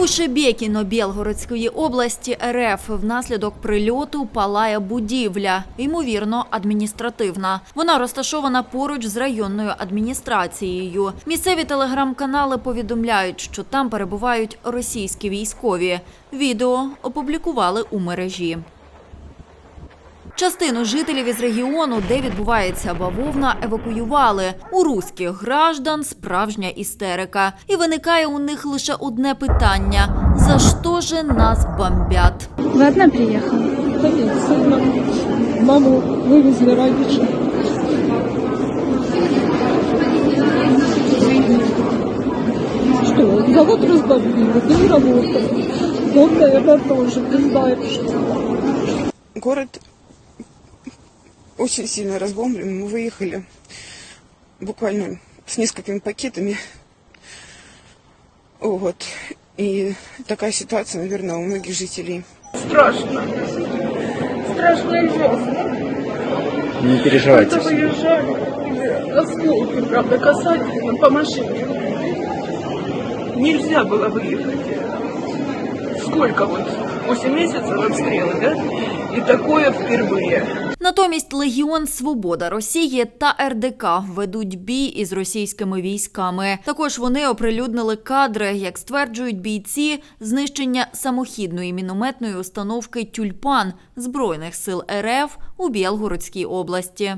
У Шебекіно Білгородської області РФ внаслідок прильоту палає будівля, ймовірно, адміністративна. Вона розташована поруч з районною адміністрацією. Місцеві телеграм-канали повідомляють, що там перебувають російські військові. Відео опублікували у мережі. Частину жителів із регіону, де відбувається бавовна, евакуювали. У руських граждан справжня істерика. І виникає у них лише одне питання: за що же нас бомбять? Вы одна приехала? Да нет, сына, маму вывезли родичи. Что, завод разбомбили, без работы. Дом, наверное, тоже, не знаю, что. Город очень сильно разбомблен. Мы выехали буквально с несколькими пакетами. Вот. И такая ситуация, наверное, у многих жителей. страшно. Страшно и ужасно. Не переживайте. Когда выезжали, осколки, правда, касательно по машине. Нельзя было выехать. Сколько вот? 8 месяцев обстрелы, да? И такое впервые. Натомість Легіон Свобода Росії та РДК ведуть бій із російськими військами. Також вони оприлюднили кадри, як стверджують бійці, знищення самохідної мінометної установки Тюльпан збройних сил РФ у Білгородській області.